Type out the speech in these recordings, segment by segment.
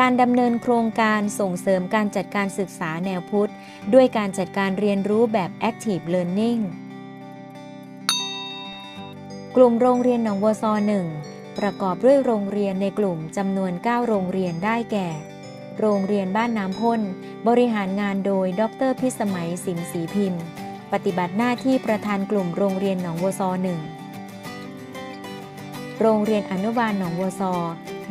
การดำเนินโครงการส่งเสริมการจัดการศึกษาแนวพุทธ ด้วยการจัดการเรียนรู้แบบ Active Learning กลุ่มโรงเรียนหนองบัวซอ1ประกอบด้วยโรงเรียนในกลุ่มจำนวน 9 โรงเรียนได้แก่ โรงเรียนบ้านน้ำพ่นบริหารงานโดย ดรพิสมัยสิงห์ศรีพิมพ์ ปฏิบัติหน้าที่ประธานกลุ่มโรงเรียนหนองบัวซอ1โรงเรียนอนุบาลหนองบัวซอ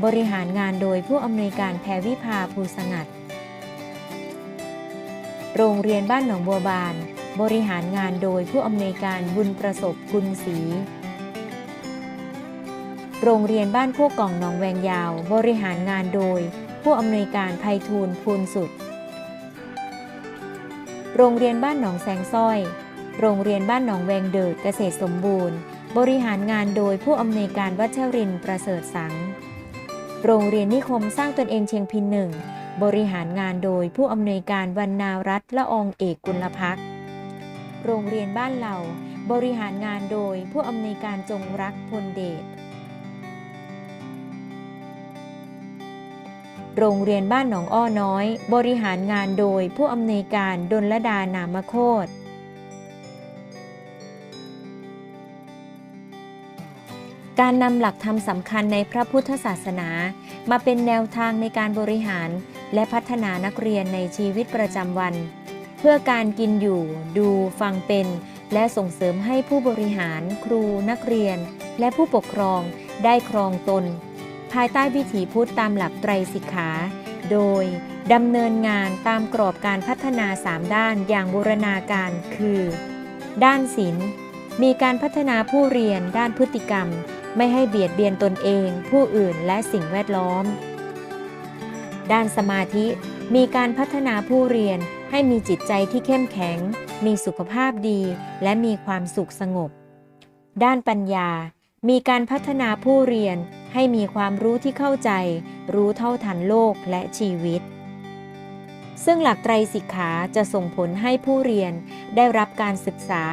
บริหารงานโดยผู้อำนวยการแพรวิภาภูสงัด โรงเรียนบ้านหนองบัวบาน บริหารงานโดยผู้อำนวยการบุญประสบกุลศรี โรงเรียนบ้านโคกกล่องหนองแวงยาว บริหารงานโดย ผู้อำนวยการไพฑูรย์พูนสุด โรงเรียนบ้านหนองแสงสร้อย โรงเรียนบ้านหนองแวงเดิดเกษตรสมบูรณ์บริหารงานโดยผู้อำนวยการวัชรินประเสริฐสัง โรงเรียนนิคมสร้างตนเองเชียงพินหนึ่งบริหารงานโดยผู้อำนวยการวรรณารัตละองเอกกุลพักโรงเรียนบ้านเหล่า บริหารงานโดยผู้อำนวยการจงรักพลเดชโรงเรียนบ้านหนองอ้อน้อย บริหารงานโดยผู้อำนวยการดลดานามโคตร การนำหลักธรรมสำคัญในพระพุทธศาสนา มาเป็นแนวทางในการบริหาร และพัฒนานักเรียนในชีวิตประจำวัน เพื่อการกินอยู่ ดูฟังเป็น และส่งเสริมให้ผู้บริหาร ครูนักเรียน และผู้ปกครองได้ครองตน ภายใต้วิถีพุทธตามหลักไตรสิกขา โดยดำเนินงานตามกรอบการพัฒนา 3 ด้านอย่างบูรณาการคือ ด้านศีลมีการพัฒนาผู้เรียนด้านพฤติกรรม ไม่ให้เบียดเบียนตนเอง ผู้อื่นและสิ่งแวดล้อม ด้านสมาธิมีการพัฒนาผู้เรียนให้มีจิตใจที่เข้มแข็ง มีสุขภาพดี และมีความสุขสงบ ด้านปัญญา มีการพัฒนาผู้เรียนให้มีความรู้ที่เข้าใจ รู้เท่าทันโลกและชีวิต ซึ่งหลักไตรสิกขาจะส่งผลให้ผู้เรียนได้รับการศึกษา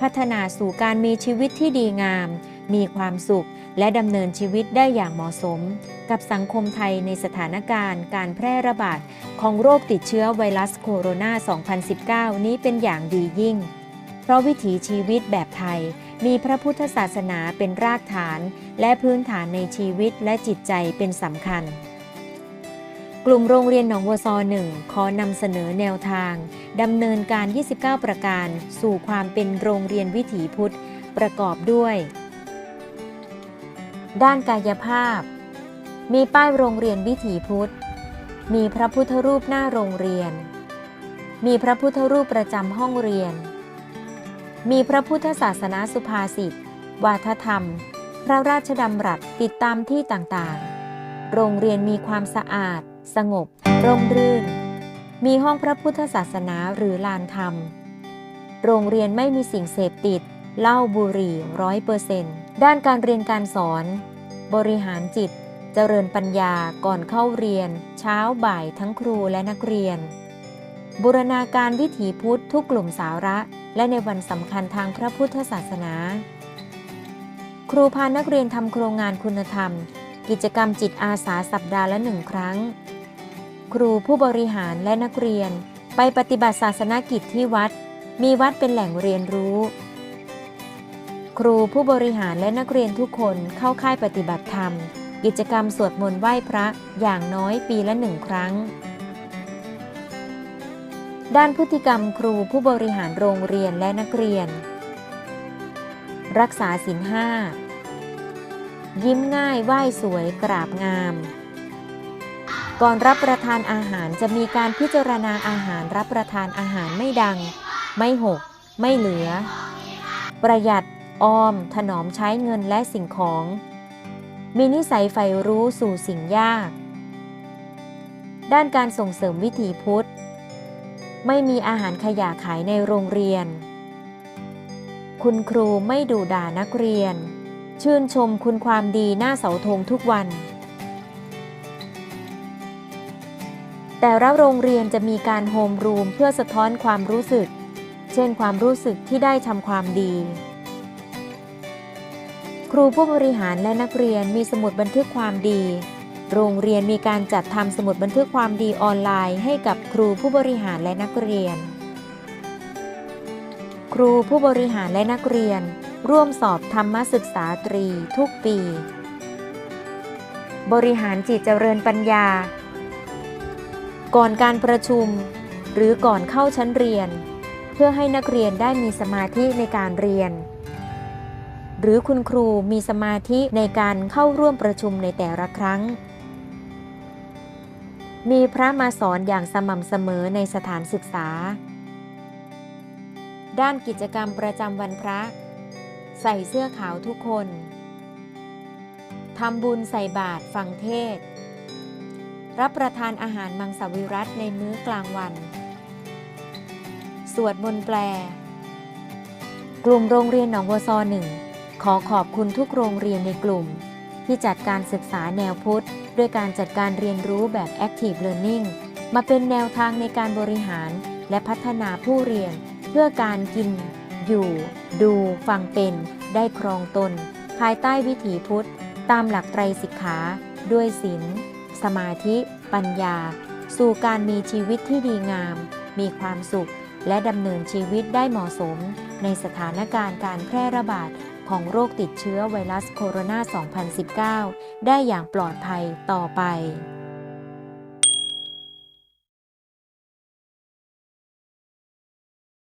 พัฒนาสู่การมีชีวิตที่ดีงาม มีความสุข และดำเนินชีวิตได้อย่างเหมาะสม กับสังคมไทยในสถานการณ์การแพร่ระบาดของโรคติดเชื้อไวรัสโคโรนา 2019 นี้เป็นอย่างดียิ่ง เพราะวิถีชีวิตแบบไทย มีพระพุทธศาสนาเป็นรากฐาน และพื้นฐานในชีวิตและจิตใจเป็นสำคัญกลุ่มโรงเรียนหนองวัวซอหนึ่งขอนำเสนอแนวทางดำเนินการ 29 ประการ สู่ความเป็นโรงเรียนวิถีพุทธ ประกอบด้วย ด้านกายภาพ มีป้ายโรงเรียนวิถีพุทธ มีพระพุทธรูปหน้าโรงเรียน มีพระพุทธรูปประจำห้องเรียน มีพระพุทธศาสนาสุภาษิต วาทธรรม พระราชดำรัสติดตามที่ต่างๆ โรงเรียนมีความสะอาด สงบ ร่มรื่น มีห้องพระพุทธศาสนาหรือลานธรรม โรงเรียนไม่มีสิ่งเสพติดเหล้าบุหรี่ร้อยเปอร์เซนต์ ด้านการเรียนการสอน บริหารจิต เจริญปัญญาก่อนเข้าเรียน เช้าบ่ายทั้งครูและนักเรียน บูรณาการวิถีพุทธทุกกลุ่มสาระ และในวันสำคัญทางพระพุทธศาสนา ครูพานักเรียนทำโครงงานคุณธรรม กิจกรรมจิตอาสาสัปดาห์ละหนึ่งครั้ง ครูผู้บริหารและนักเรียน ไปปฏิบัติศาสนกิจที่วัด มีวัดเป็นแหล่งเรียนรู้ ครูผู้บริหารและนักเรียนทุกคนเข้าค่ายปฏิบัติธรรม กิจกรรมสวดมนต์ไหว้พระอย่างน้อยปีละหนึ่งครั้ง ด้านพฤติกรรมครูผู้บริหารโรงเรียนและนักเรียน รักษาศีลห้ายิ้มง่ายไหว้สวยกราบงาม ก่อนรับประทานอาหารจะมีการพิจารณาอาหารรับประทานอาหารไม่ดัง ไม่หก ไม่เหลือ ประหยัด ออม ถนอมใช้เงินและสิ่งของ มีนิสัยใฝ่รู้สู่สิ่งยาก ด้านการส่งเสริมวิถีพุทธ ไม่มีอาหารขยะขายในโรงเรียน คุณครูไม่ดูด่านักเรียน ชื่นชมคุณความดีหน้าเสาธงทุกวัน แต่ละโรงเรียนจะมีการโฮมรูมเพื่อสะท้อนความรู้สึก เช่นความรู้สึกที่ได้ทำความดี ครูผู้บริหารและนักเรียนมีสมุดบันทึกความดี โรงเรียนมีการจัดทำสมุดบันทึกความดีออนไลน์ ให้กับครูผู้บริหารและนักเรียน ครูผู้บริหารและนักเรียน ร่วมสอบธรรมศึกษาตรีทุกปี บริหารจิตเจริญปัญญา ก่อนการประชุม หรือก่อนเข้าชั้นเรียน เพื่อให้นักเรียนได้มีสมาธิในการเรียน หรือคุณครูมีสมาธิในการเข้าร่วมประชุมในแต่ละครั้ง มีพระมาสอนอย่างสม่ำเสมอในสถานศึกษา ด้านกิจกรรมประจำวันพระ ใส่เสื้อขาวทุกคนทำบุญใส่บาตรฟังเทศ รับประทานอาหารมังสวิรัตในมื้อกลางวัน สวดมนต์แปล กลุ่มโรงเรียนหนองวัวซอหนึ่ง ขอขอบคุณทุกโรงเรียนในกลุ่ม ที่จัดการศึกษาแนวพุทธ ด้วยการจัดการเรียนรู้แบบ Active Learning มาเป็นแนวทางในการบริหาร และพัฒนาผู้เรียน เพื่อการกิน อยู่ ดู ฟังเป็น ได้ครองตน ภายใต้วิถีพุทธ ตามหลักไตรสิกขา ด้วยศีลสมาธิ ปัญญา สู่การมีชีวิตที่ดีงาม มีความสุข และดำเนินชีวิตได้เหมาะสม ในสถานการณ์การแพร่ระบาด ของโรคติดเชื้อไวรัสโคโรนา 2019 ได้อย่างปลอดภัยต่อไป